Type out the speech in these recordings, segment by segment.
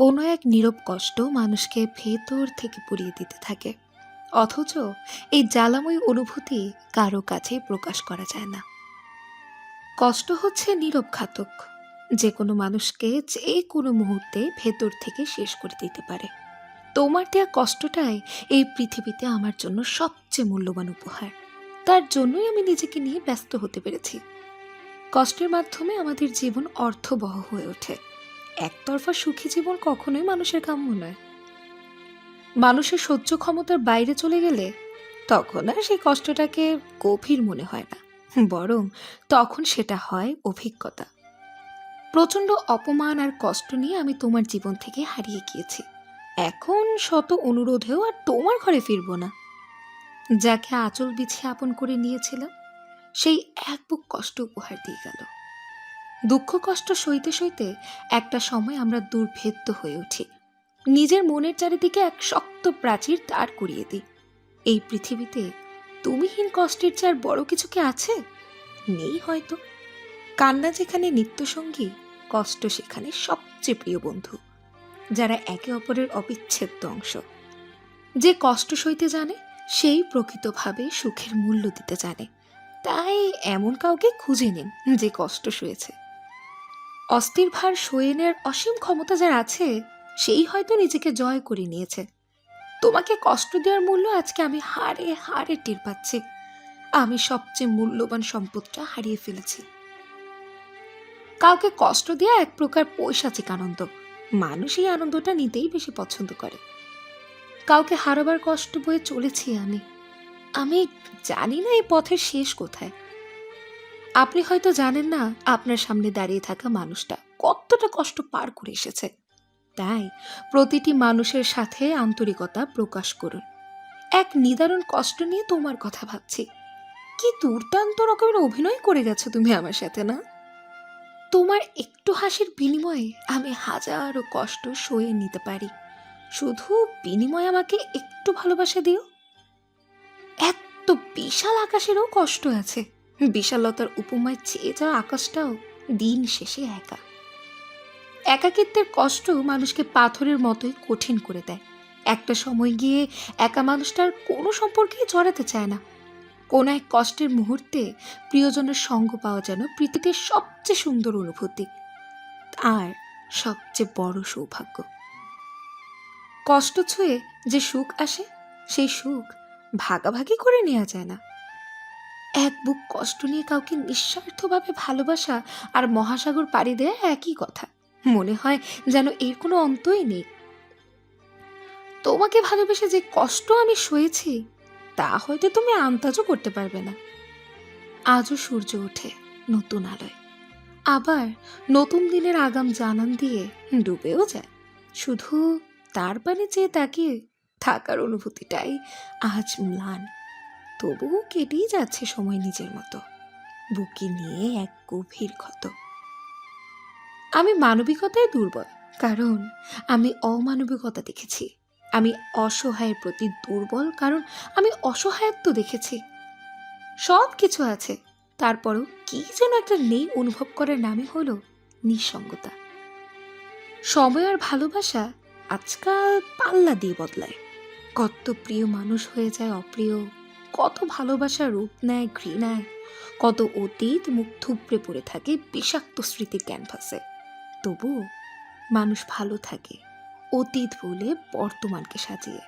কোনো এক নীরব কষ্ট মানুষকে ভেতর থেকে পুড়িয়ে দিতে থাকে। অথচ এই জ্বালাময় অনুভূতি কারও কাছে প্রকাশ করা যায় না। কষ্ট হচ্ছে নীরব ঘাতক। যে কোনো মানুষকে যে কোনো মুহূর্তে ভেতর থেকে শেষ করে দিতে পারে। তোমার দেয়া কষ্টটাই এই পৃথিবীতে আমার জন্য সবচেয়ে মূল্যবান উপহার। তার জন্যই আমি নিজেকে নিয়ে ব্যস্ত হতে পেরেছি। কষ্টের মাধ্যমে আমাদের জীবন অর্থবহ হয়ে ওঠে। একতরফা সুখী জীবন কখনোই মানুষের কাম্য নয়। মানুষের সহ্য ক্ষমতার বাইরে চলে গেলে তখন আর সেই কষ্টটাকে গভীর মনে হয় না, বরং তখন সেটা হয় অভিজ্ঞতা। প্রচণ্ড অপমান আর কষ্ট নিয়ে আমি তোমার জীবন থেকে হারিয়ে গিয়েছি। এখন শত অনুরোধেও আর তোমার ঘরে ফিরবো না। যাকে আঁচল বিছিয়ে আপন করে নিয়েছিলাম, সেই এক বুক কষ্ট উপহার দিয়ে গেল। দুঃখ কষ্ট সইতে সইতে একটা সময় আমরা দুর্ভেদ্য হয়ে উঠি। নিজের মনের চারিদিকে এক শক্ত প্রাচীর দাঁড় করিয়ে দিই। এই পৃথিবীতে তুমিহীন কষ্টের চেয়ে আর বড় কিছু কি আছে? নেই হয়তো। কান্না যেখানে, নিত্যসঙ্গী, কষ্ট সেখানে সবচেয়ে প্রিয় বন্ধু, যারা একে অপরের অবিচ্ছেদ্য অংশ। যে কষ্ট সইতে জানে, সেই প্রকৃতভাবে সুখের মূল্য দিতে জানে। তাই এমন কাউকে খুঁজে নিন যে কষ্ট সয়েছে অস্থির ভার সয়ে নেওয়ার অসীম ক্ষমতা যার আছে, সেই হয়তো নিজেকে জয় করে নিয়েছে। তোমাকে কষ্ট দেওয়ার মূল্য আজকে আমি হারে হারে টের পাচ্ছি। আমি সবচেয়ে মূল্যবান সম্পদটা হারিয়ে ফেলেছি। কাউকে কষ্ট দেওয়া এক প্রকার পৈশাচিক আনন্দ। মানুষ এই আনন্দটা নিতেই বেশি পছন্দ করে। কাউকে হারাবার কষ্ট বয়ে চলেছি আমি। আমি জানি না এই পথের শেষ কোথায়। আপনি হয়তো জানেন না, আপনার সামনে দাঁড়িয়ে থাকা মানুষটা কতটা কষ্ট পার করে এসেছে। তাই প্রতিটি মানুষের সাথে আন্তরিকতা প্রকাশ করুন। এক নিদারুণ কষ্ট নিয়ে তোমার কথা ভাবছি। কি দুর্দান্ত রকমের অভিনয় করে গেছো তুমি আমার সাথে, না? তোমার একটু হাসির বিনিময়ে আমি হাজারো কষ্ট সয়ে নিতে পারি। শুধু বিনিময়ে আমাকে একটু ভালোবাসা দিও। এত বিশাল আকাশেরও কষ্ট আছে। বিশালতার উপমায় চেয়ে যাওয়া আকাশটাও দিন শেষে একা। একাকিত্বের কষ্ট মানুষকে পাথরের মতোই কঠিন করে দেয়। একটা সময় গিয়ে একা মানুষটার কোনো সম্পর্কেই জড়াতে চায় না। কোন এক কষ্টের মুহূর্তে প্রিয়জনের সঙ্গ পাওয়া যেন পৃথিবীর সবচেয়ে সুন্দর অনুভূতি, আর সবচেয়ে বড় সৌভাগ্য। কষ্ট ছুঁয়ে যে সুখ আসে, সেই সুখ ভাগাভাগি করে নেওয়া যায় না। এক বুক কষ্ট নিয়ে কাউকে নিঃস্বার্থভাবে ভালোবাসা আর মহাসাগর পাড়ি দেয়া একই কথা। মনে হয় যেন এর কোনো অন্তই নেই। তোমাকে ভালোবেসে যে কষ্ট আমি সয়েছি, তা হয়তো তুমি আন্দাজও করতে পারবে না। আজও সূর্য ওঠে নতুন আলোয়। আবার নতুন দিনের আগাম জানান দিয়ে ডুবেও যায়। শুধু তার পানে চেয়ে তাকিয়ে থাকার অনুভূতিটাই আজ ম্লান। তবুও কেটেই যাচ্ছে সময় নিজের মতো। বুকে নিয়ে এক গভীর ক্ষত। আমি মানবিকতায় দুর্বল, কারণ আমি অমানবিকতা দেখেছি। আমি অসহায়ের প্রতি দুর্বল, কারণ আমি অসহায়ত্ব দেখেছি। সব কিছু আছে, তারপরও কি যেন একটা নেই অনুভব করার নামই হলো নিঃসঙ্গতা। সময় আর ভালোবাসা আজকাল পাল্লা দিয়ে বদলায়। কত প্রিয় মানুষ হয়ে যায় অপ্রিয় কত ভালোবাসা রূপ নেয় ঘৃণায় কত অতীত মুখ থুবড়ে পড়ে থাকে বিষাক্ত স্মৃতির ক্যানভাসে তবু মানুষ ভালো থাকে, অতীত বলে বর্তমানকে সাজিয়ে।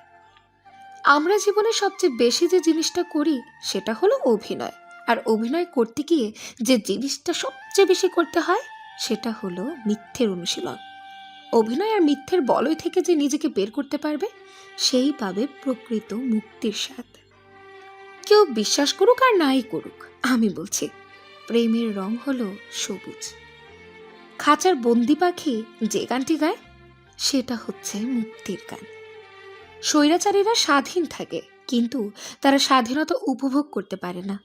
আমরা জীবনে সবচেয়ে বেশি যে জিনিসটা করি, সেটা হলো অভিনয়। আর অভিনয় করতে গিয়ে যে জিনিসটা সবচেয়ে বেশি করতে হয়, সেটা হলো মিথ্যের অনুশীলন। অভিনয় আর মিথ্যের বলয় থেকে যে নিজেকে বের করতে পারবে, সেই পাবে প্রকৃত মুক্তির স্বাদ। কেউ বিশ্বাস করুক আর নাই করুক, আমি বলছি। প্রেমের রং হলো সবুজ। খাঁচার বন্দি পাখি যে গানটি গায়, সেটা হচ্ছে মুক্তির গান। স্বৈরাচারীরা স্বাধীন থাকে, কিন্তু তারা স্বাধীনতা উপভোগ করতে পারে না।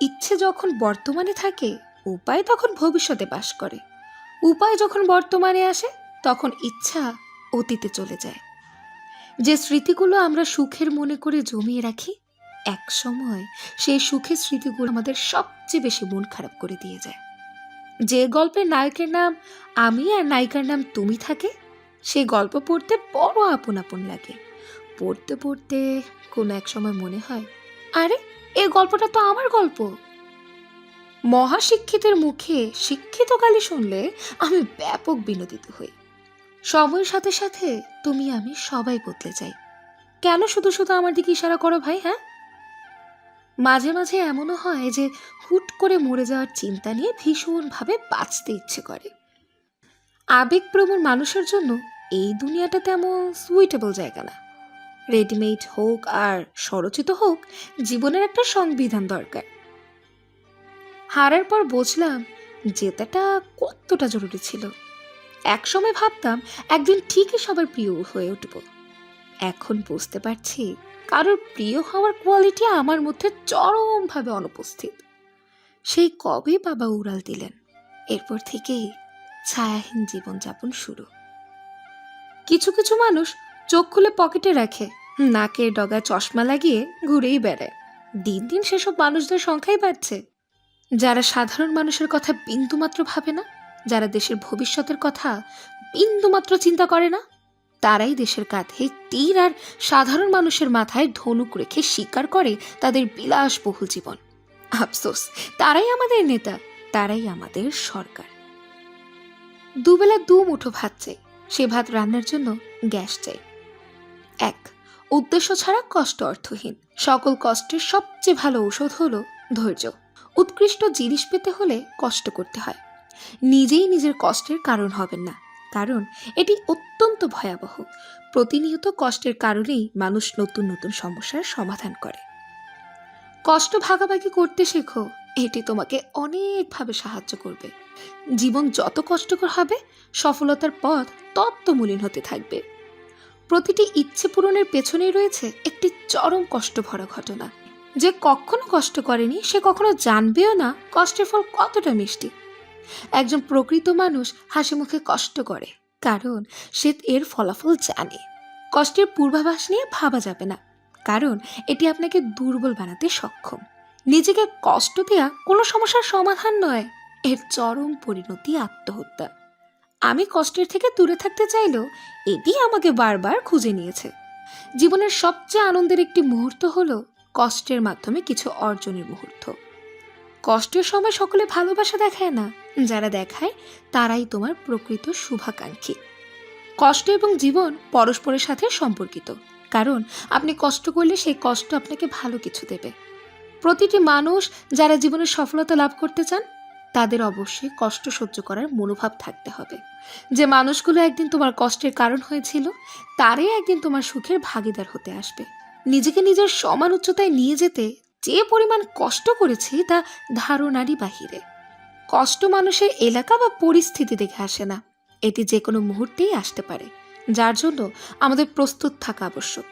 ইচ্ছে যখন বর্তমানে থাকে, উপায় তখন ভবিষ্যতে বাস করে। উপায় যখন বর্তমানে আসে, তখন ইচ্ছা অতীতে চলে যায়। যে স্মৃতিগুলো আমরা সুখের মনে করে জমিয়ে রাখি এক সময় সেই সুখের স্মৃতিগুলো আমাদের সবচেয়ে বেশি মন খারাপ করে দিয়ে যায়। যে গল্পের নায়কের নাম আমি আর নায়িকার নাম তুমি থাকে সেই গল্প পড়তে বড় আপন আপন লাগে। পড়তে পড়তে কোনো এক সময় মনে হয়, আরে এই গল্পটা তো আমার গল্প। মহাশিক্ষিতের মুখে শিক্ষিত গালি শুনলে আমি ব্যাপক বিনোদিত হই। সময়ের সাথে সাথে তুমি আমি সবাই বদলে যাই। কেন শুধু শুধু আমার দিকে ইশারা করো ভাই হ্যাঁ? মাঝে মাঝে এমনও হয় যে হুট করে মরে যাওয়ার চিন্তা নিয়ে ভীষণভাবে বাঁচতে ইচ্ছে করে। আবেগপ্রবণ মানুষের জন্য এই দুনিয়াটা তেমন সুইটেবল জায়গা না। রেডিমেড হোক আর স্বরচিত হোক, জীবনের একটা সংবিধান দরকার। হারার পর বুঝলাম জেতাটা কতটা জরুরি ছিল। একসময় ভাবতাম একদিন ঠিকই সবার প্রিয় হয়ে উঠব। এখন বুঝতে পারছি কারোর প্রিয় হওয়ার কোয়ালিটি আমার মধ্যে চরমভাবে অনুপস্থিত। সেই কবে বাবা উড়াল দিলেন, এরপর থেকেই ছায়াহীন জীবনযাপন শুরু। কিছু কিছু মানুষ চোখ খুলে পকেটে রাখে নাকের ডগা চশমা লাগিয়ে ঘুরেই বেড়ায়। দিন দিন সেসব মানুষদের সংখ্যাই বাড়ছে। যারা সাধারণ মানুষের কথা বিন্দুমাত্র ভাবে না, যারা দেশের ভবিষ্যতের কথা বিন্দুমাত্র চিন্তা করে না তারাই দেশের কাঁধে তীর আর সাধারণ মানুষের মাথায় ধনুক রেখে স্বীকার করে তাদের বিলাসবহুল জীবন। আফসোস, তারাই আমাদের নেতা, তারাই আমাদের সরকার। দুবেলা দু মুঠো ভাত চাই, সে ভাত রান্নার জন্য গ্যাস চাই। এক, উদ্দেশ্য ছাড়া কষ্ট অর্থহীন। সকল কষ্টের সবচেয়ে ভালো ঔষধ হলো ধৈর্য। উৎকৃষ্ট জিনিস পেতে হলে কষ্ট করতে হয়। নিজেই নিজের কষ্টের কারণ হবেন না। কারণ এটি অত্যন্ত ভয়াবহ। প্রতিনিয়ত কষ্টের কারণেই মানুষ নতুন নতুন সমস্যার সমাধান করে। কষ্ট ভাগাভাগি করতে শেখো, এটি তোমাকে অনেকভাবে সাহায্য করবে। জীবন যত কষ্টকর হবে, সফলতার পথ তত মলিন হতে থাকবে। প্রতিটি ইচ্ছে পূরণের পেছনেই রয়েছে একটি চরম কষ্ট ভরা ঘটনা। যে কখনো কষ্ট করেনি, সে কখনো জানবেও না কষ্টের ফল কতটা মিষ্টি। একজন প্রকৃত মানুষ হাসি মুখে কষ্ট করে, কারণ সে এর ফলাফল জানে। কষ্টের পূর্বাভাস নিয়ে ভাবা যাবে না, কারণ এটি আপনাকে দুর্বল বানাতে সক্ষম। নিজেকে কষ্ট দেয়া কোনো সমস্যার সমাধান নয়, এর চরম পরিণতি আত্মহত্যা। আমি কষ্টের থেকে দূরে থাকতে চাইলেও এটি আমাকে বারবার খুঁজে নিয়েছে। জীবনের সবচেয়ে আনন্দের একটি মুহূর্ত হলো কষ্টের মাধ্যমে কিছু অর্জনের মুহূর্ত। কষ্টের সময় সকলে ভালোবাসা দেখায় না যারা দেখায়, তারাই তোমার প্রকৃত শুভাকাঙ্ক্ষী। কষ্ট এবং জীবন পরস্পরের সাথে সম্পর্কিত। কারণ আপনি কষ্ট করলে সেই কষ্ট আপনাকে ভালো কিছু দেবে। প্রতিটি মানুষ যারা জীবনে সফলতা লাভ করতে চান, তাদের অবশ্যই কষ্ট সহ্য করার মনোভাব থাকতে হবে। যে মানুষগুলো একদিন তোমার কষ্টের কারণ হয়েছিল, তারাই একদিন তোমার সুখের ভাগিদার হতে আসবে। নিজেকে নিজের সমান উচ্চতায় নিয়ে যেতে যে পরিমাণ কষ্ট করেছি, তা ধারণারই বাহিরে। কষ্ট মানুষের এলাকা বা পরিস্থিতি দেখে আসে না। এটি যে কোনো মুহূর্তেই আসতে পারে। যার জন্য আমাদের প্রস্তুত থাকা আবশ্যক।